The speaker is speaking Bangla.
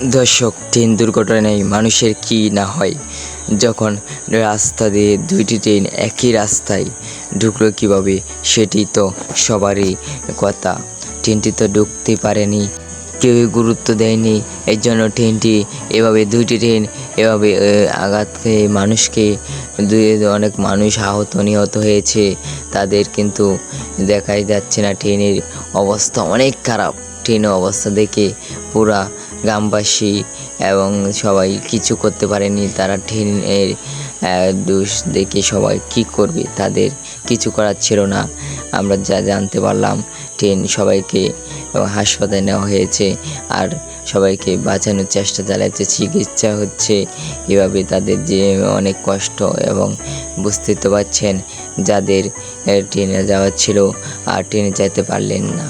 দর্শক ট্রেন দুর্ঘটনায় মানুষের কি না হয়? যখন রাস্তা দিয়ে দুইটি ট্রেন একই রাস্তায় ঢুকলো কীভাবে, সেটি তো সবারই কথা। ট্রেনটি তো ঢুকতে পারেনি, কেউই গুরুত্ব দেয়নি এর জন্য ট্রেনটি এভাবে, দুইটি ট্রেন এভাবে আঘাত খেয়ে মানুষকে অনেক মানুষ আহত, নিহত হয়েছে। তাদের কিন্তু দেখাই যাচ্ছে না, ট্রেনের অবস্থা অনেক খারাপ। ট্রেনের অবস্থা দেখে পুরা গ্রামবাসী এবং সবাই কিছু করতে পারেনি। তারা ট্রেনের দোষ দেখে সবাই কি করবে তাদের কিছু করার ছিল না। আমরা যা জানতে পারলাম ট্রেন সবাইকে এবং হাসপাতালে নেওয়া হয়েছে আর সবাইকে বাঁচানোর চেষ্টা চালাচ্ছে। চিকিৎসা হচ্ছে এভাবে তাদের যে অনেক কষ্ট এবং বুঝতে তো পারছেন যাদের ট্রেনে যাওয়ার ছিল আর ট্রেনে যেতে পারলেন না।